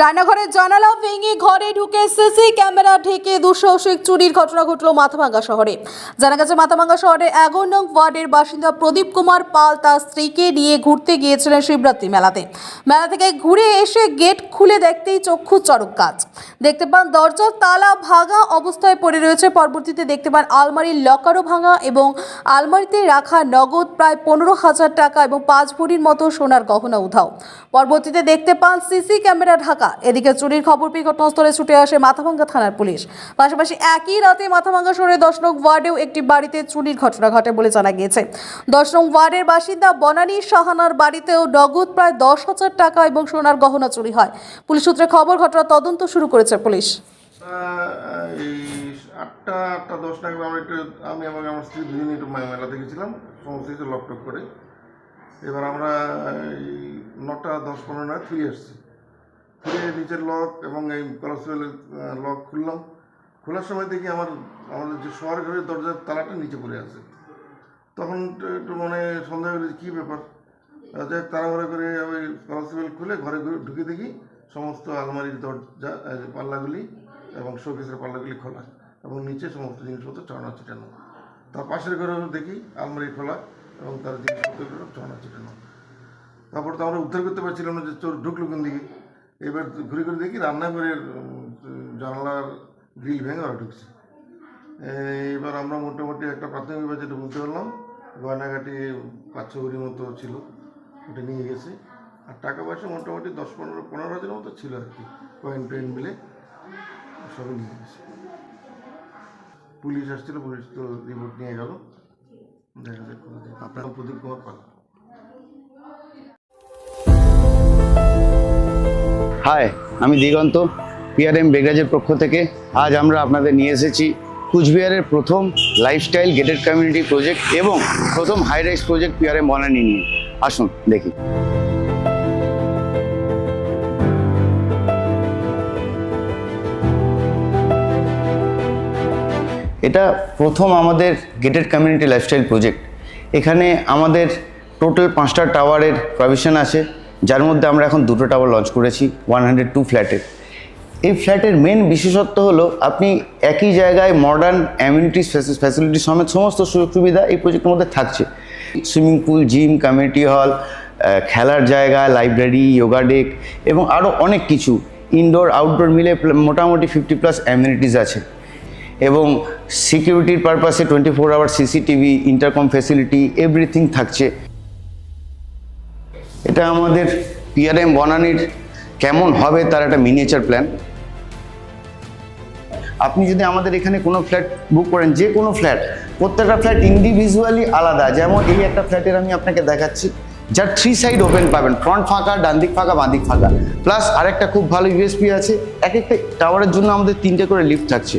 রান্নাঘরের জানালা ভেঙে ঘরে ঢুকে সিসি ক্যামেরা ঢেকে দুঃসাহসিক চুরির ঘটনা ঘটল মাথাভাঙ্গা শহরে। জানা গেছে, মাথাভাঙ্গা শহরের এগারো নং ওয়ার্ডের বাসিন্দা প্রদীপ কুমার পাল তার স্ত্রীকে নিয়ে ঘুরতে গিয়েছিলেন শিবরাত্রি মেলাতে। মেলা থেকে ঘুরে এসে গেট খুলে দেখতেই চক্ষু চড়ক কাজ দেখতে পান দরজার তালা ভাঙা অবস্থায় পড়ে রয়েছে। পরবর্তীতে দেখতে পান আলমারির লকারও ভাঙা এবং আলমারিতে রাখা নগদ প্রায় পনেরো হাজার টাকা এবং পাঁচ ভরির মতো সোনার গহনা উধাও। পরবর্তীতে দেখতে পান সিসি ক্যামেরা ঢাকা। এদিকে চুরির খবর পেয়ে ঘটনাস্থলে ছুটে আসে মাথাভাঙ্গা থানার পুলিশ। পাশাপাশি একই রাতে মাথাভাঙ্গা শহরের দশ নং ওয়ার্ডেও একটি বাড়িতে চুরির ঘটনা ঘটে বলে জানা গিয়েছে। দশ নং ওয়ার্ডের বাসিন্দা বনানী সাহানার বাড়িতেও নগদ প্রায় দশ হাজার টাকা এবং সোনার গহনা চুরি হয়। পুলিশ সূত্রে খবর ঘটনা তদন্ত শুরু করেছে পুলিশ। আটটা আটটা দশ আমরা একটু, আমি এবং আমার স্ত্রী দুজনে একটু মে- মেলা দেখেছিলাম, সমস্ত কিছু লক টক করে। এবার আমরা এই নটা, দশ, পনেরো নাগাদ ফিরে এসেছি ফিরে নিচের লক এবং এই কলাসুয়েলের লক খুললাম। খোলার সময় দেখি আমার, আমাদের যে শহর ঘরের দরজার তালাটা নিচে পড়ে আছে। তখন একটু- মানে সন্দেহ কী ব্যাপার। যাই তাড়াহুড়ো করে ওই কলাসুয়েল খুলে ঘুরে- ঢুকে দেখি সমস্ত আলমারির দরজা পাল্লাগুলি এবং শোকেসের পাল্লাগুলি খোলা এবং নিচে সমস্ত জিনিসপত্র ছড়ানো ছিটানো। তার পাশের ঘরেও দেখি আলমারি খোলা এবং তার জিনিসপত্রগুলো চড়ানো ছিটানো। তারপর তো আমরা উদ্ধার করতে পারছিলাম না যে চোর ঢুকলো কোন দিকে। এবার ঘুরে ঘুরে দেখি রান্নাঘরের জানলার গ্রিল ভেঙে ওরা ঢুকছে। এবার আমরা মোটামুটি একটা প্রাথমিক বাজেটে বলতে পারলাম গয়নাঘাটি পাঁচ ছ ভরির মতো ছিল, ওটা নিয়ে গেছে। আর টাকা পয়সা মোটামুটি দশ পনেরো পনেরো হাজারের মতো ছিল আর কি। কয়েন টয়েন মিলে সবই নিয়ে গেছে। পুলিশ আসছিল, পুলিশ তো রিপোর্ট নিয়ে গেল। দেখা যাক আপনার প্রদীপ কুমার পাল। হাই আমি দিগন্ত পিআরএম বেগরাজের পক্ষ থেকে। আজ আমরা আপনাদের নিয়ে এসেছি কুচবিহারের প্রথম লাইফস্টাইল গেটেড কমিউনিটি প্রজেক্ট এবং প্রথম high rise project PRM Banani নিয়ে। আসুন, দেখি। এটা প্রথম আমাদের গেটেড কমিউনিটি লাইফস্টাইল প্রজেক্ট এখানে আমাদের টোটাল পাঁচটা টাওয়ারের প্রভিশন আছে, যার মধ্যে আমরা এখন দুটো টাওয়ার লঞ্চ করেছি ওয়ান হান্ড্রেড টু ফ্ল্যাটের এই ফ্ল্যাটের মেন বিশেষত্ব হলো, আপনি একই জায়গায় মডার্ন অ্যামিউনিটিস ফ্যাসিলিটি সমেত সমস্ত সুযোগ সুবিধা এই প্রজেক্টের মধ্যে থাকছে। Swimming pool gym community hall খেলার জায়গা লাইব্রেরি যোগা ডেক এবং আরও অনেক কিছু। ইনডোর আউটডোর মিলে মোটামুটি ফিফটি প্লাস অ্যামিউনিটিস আছে। এবং সিকিউরিটির পারপাসে twenty four hour CCTV intercom facility everything থাকছে। এটা আমাদের পিআরএম বনানির কেমন হবে তার একটা মিনিয়েচার প্ল্যান আপনি যদি আমাদের এখানে কোনো ফ্ল্যাট বুক করেন, যে কোনো ফ্ল্যাট প্রত্যেকটা ফ্ল্যাট ইন্ডিভিজুয়ালি আলাদা। যেমন এই একটা ফ্ল্যাটের আমি আপনাকে দেখাচ্ছি, যার থ্রি সাইড ওপেন পাবেন ফ্রন্ট ফাঁকা, ডান দিক ফাঁকা, বাঁ দিক ফাঁকা। প্লাস আরেকটা খুব ভালো ইউএসপি আছে, এক একটা টাওয়ারের জন্য আমাদের তিনটে করে লিফট থাকছে।